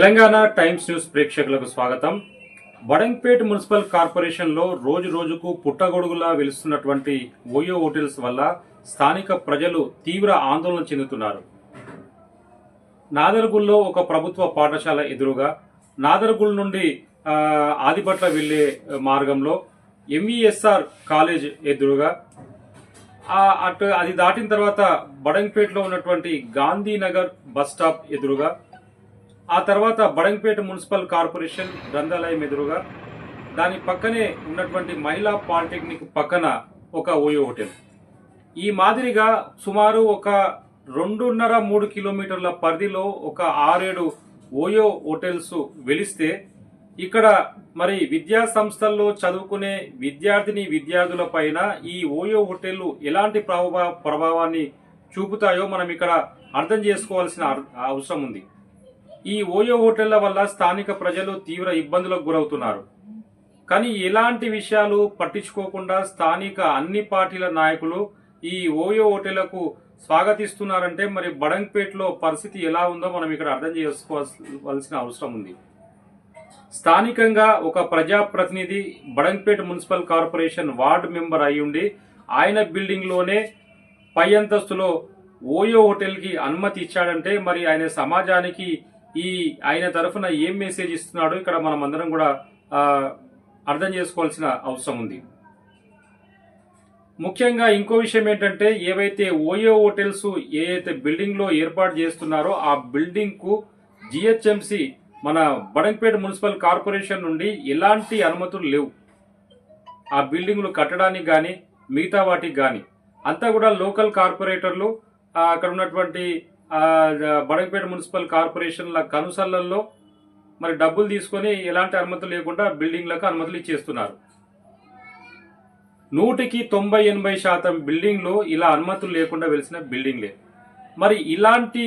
Telangana times news ప్రేక్షకులకు స్వాగతం. Badangpet municipal కార్పొరేషన్లో రోజు రోజుకు పుట్టగొడుగులా వెలుస్తున్నటువంటి ఓయో హోటల్స్ వల్ల స్థానిక ప్రజలు తీవ్ర ఆందోళన చెందుతున్నారు. నాదర్గుల్లో ఒక ప్రభుత్వ పాఠశాల ఎదురుగా నాదర్గుల్ నుండి ఆదిపట్ల వెళ్ళే మార్గంలో ఎంఈఎస్ఆర్ కాలేజ్ ఎదురుగా అటు అది దాటిన తర్వాత బడంపేట్లో ఉన్నటువంటి గాంధీనగర్ బస్ స్టాప్ ఎదురుగా ఆ తర్వాత బడంగపేట మున్సిపల్ కార్పొరేషన్ గ్రంథాలయం ఎదురుగా దాని పక్కనే ఉన్నటువంటి మహిళా పాలిటెక్నిక్ పక్కన ఒక ఓయో హోటల్. ఈ మాదిరిగా సుమారు ఒక రెండున్నర మూడు కిలోమీటర్ల పరిధిలో ఒక ఆరేడు ఓయో హోటల్స్ వెలిస్తే ఇక్కడ మరి విద్యా సంస్థల్లో చదువుకునే విద్యార్థిని విద్యార్థుల పైన ఈ ఓయో హోటళ్ళు ఎలాంటి ప్రభావ ప్రభావాన్ని చూపుతాయో మనం ఇక్కడ అర్థం చేసుకోవాల్సిన అర్- అవసరం ఉంది. ఈ ఓయో హోటళ్ళ వల్ల స్థానిక ప్రజలు తీవ్ర ఇబ్బందులకు గురవుతున్నారు. కానీ ఎలాంటి విషయాలు పట్టించుకోకుండా స్థానిక అన్ని పార్టీల నాయకులు ఈ ఓయో హోటళ్ళకు స్వాగతిస్తున్నారంటే మరి బడంగ్పేటలో పరిస్థితి ఎలా ఉందో మనం ఇక్కడ అర్థం చేసుకోవాల్సిన అవసరం ఉంది. స్థానికంగా ఒక ప్రజాప్రతినిధి Badangpet municipal corporation ward member అయ్యుండి ఆయన బిల్డింగ్లోనే పై అంతస్తులో ఓయో హోటల్కి అనుమతి ఇచ్చాడంటే మరి ఆయన సమాజానికి ఈ ఆయన తరఫున ఏం మెసేజ్ ఇస్తున్నాడో ఇక్కడ మనం అందరం కూడా అర్థం చేసుకోవాల్సిన అవసరం ఉంది. ముఖ్యంగా ఇంకో విషయం ఏంటంటే ఏవైతే ఓయో హోటల్స్ ఏదైతే బిల్డింగ్లో ఏర్పాటు చేస్తున్నారో ఆ బిల్డింగ్కు జిహెచ్ఎంసి మన బడంపేట మున్సిపల్ కార్పొరేషన్ నుండి ఎలాంటి అనుమతులు లేవు. ఆ బిల్డింగ్లు కట్టడానికి కానీ మిగతా వాటికి కానీ అంతా కూడా లోకల్ కార్పొరేటర్లు అక్కడ ఉన్నటువంటి బడగపేట మున్సిపల్ కార్పొరేషన్ల కనుసల్లల్లో మరి డబ్బులు తీసుకొని ఎలాంటి అనుమతులు లేకుండా బిల్డింగ్లకు అనుమతులు ఇచ్చేస్తున్నారు. నూటికి తొంభై ఎనభై శాతం బిల్డింగ్లు ఇలా అనుమతులు లేకుండా వెలిసిన బిల్డింగ్లే. మరి ఇలాంటి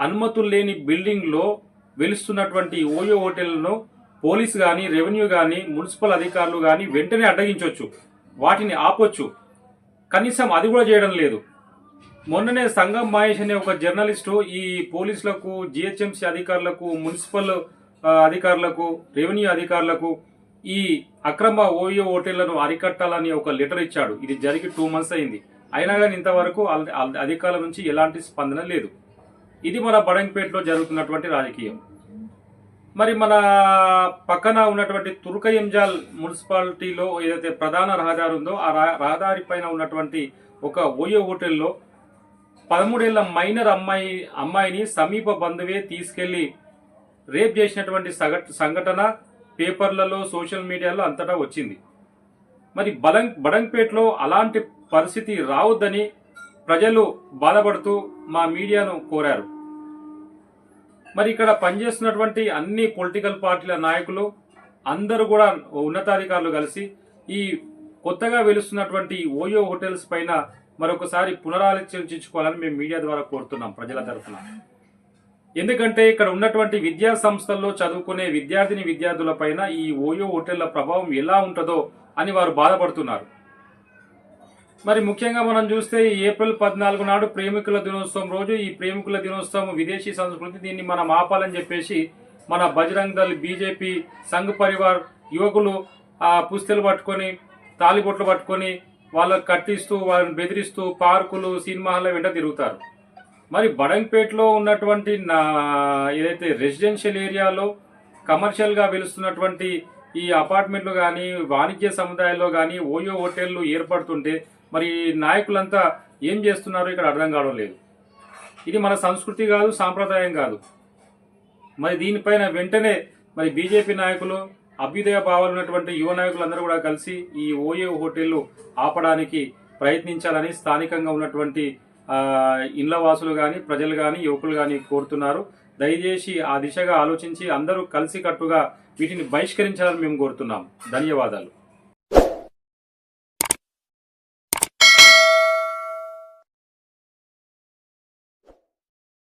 అనుమతులు లేని బిల్డింగ్లో వెలుస్తున్నటువంటి ఓయో హోటళ్ళను పోలీస్ కానీ రెవెన్యూ కానీ మున్సిపల్ అధికారులు కానీ వెంటనే అడ్డగించవచ్చు వాటిని ఆపొచ్చు. కనీసం అది కూడా చేయడం లేదు. మొన్ననే సంగం మహేష్ అనే ఒక జర్నలిస్టు ఈ పోలీసులకు జిహెచ్ఎంసీ అధికారులకు మున్సిపల్ అధికారులకు రెవెన్యూ అధికారులకు ఈ అక్రమ ఓయో హోటళ్ళను అరికట్టాలని ఒక లెటర్ ఇచ్చాడు. ఇది జరిగి టూ మంత్స్ అయింది. అయినా కానీ ఇంతవరకు అధికారుల నుంచి ఎలాంటి స్పందన లేదు. ఇది మన బడంగపేటలో జరుగుతున్నటువంటి రాజకీయం. మరి మన పక్కన ఉన్నటువంటి తుర్కయంజాల్ మున్సిపాలిటీలో ఏదైతే ప్రధాన రహదారి ఉందో ఆ రహదారి పైన ఉన్నటువంటి ఒక ఓయో హోటల్లో పదమూడేళ్ళ మైనర్ అమ్మాయి అమ్మాయిని సమీప బంధువే తీసుకెళ్ళి రేప్ చేసినటువంటి సంఘటన పేపర్లలో సోషల్ మీడియాలో అంతటా వచ్చింది. మరి బలం బడంగ్పేటలో అలాంటి పరిస్థితి రావద్దని ప్రజలు బాధపడుతూ మా మీడియాను కోరారు. మరి ఇక్కడ పనిచేస్తున్నటువంటి అన్ని పొలిటికల్ పార్టీల నాయకులు అందరూ కూడా ఉన్నతాధికారులు కలిసి ఈ కొత్తగా వెలుస్తున్నటువంటి ఓయో హోటల్స్ పైన మరొకసారి పునరాలోచించుకోవాలని మేము మీడియా ద్వారా కోరుతున్నాం ప్రజల తరఫున. ఎందుకంటే ఇక్కడ ఉన్నటువంటి విద్యా సంస్థల్లో చదువుకునే విద్యార్థిని విద్యార్థుల పైన ఈ ఓయో హోటళ్ళ ప్రభావం ఎలా ఉంటుందో అని వారు బాధపడుతున్నారు. మరి ముఖ్యంగా మనం చూస్తే ఏప్రిల్ పద్నాలుగు నాడు ప్రేమికుల దినోత్సవం రోజు ఈ ప్రేమికుల దినోత్సవం విదేశీ సంస్కృతి దీన్ని మనం ఆపాలని చెప్పేసి మన బజరంగ్ దళ్ బీజేపీ సంఘ్ పరివార్ యువకులు ఆ పుస్తెలు పట్టుకొని తాలిబొట్లు పట్టుకొని వాళ్ళకు కట్టిస్తూ వాళ్ళని బెదిరిస్తూ పార్కులు సినిమా హాల్ల వెంట తిరుగుతారు. మరి బడంపేటలో ఉన్నటువంటి నా ఏదైతే రెసిడెన్షియల్ ఏరియాలో కమర్షియల్గా వెలుస్తున్నటువంటి ఈ అపార్ట్మెంట్లు కానీ వాణిజ్య సముదాయాల్లో కానీ ఓయో హోటళ్ళు ఏర్పడుతుంటే మరి నాయకులంతా ఏం చేస్తున్నారో ఇక్కడ అర్థం కావడం లేదు. ఇది మన సంస్కృతి కాదు సాంప్రదాయం కాదు. మరి దీనిపైన వెంటనే మరి బీజేపీ నాయకులు అభ్యుదయ భావాలు ఉన్నటువంటి యువ నాయకులందరూ కూడా కలిసి ఈ ఓయో హోటళ్ళు ఆపడానికి ప్రయత్నించాలని స్థానికంగా ఉన్నటువంటి ఆ, ఇళ్ళ వాసులు కానీ ప్రజలు కానీ యువకులు కానీ కోరుతున్నారు. దయచేసి ఆ దిశగా ఆలోచించి అందరూ కలిసికట్టుగా వీటిని బహిష్కరించాలని మేము కోరుతున్నాం. ధన్యవాదాలు.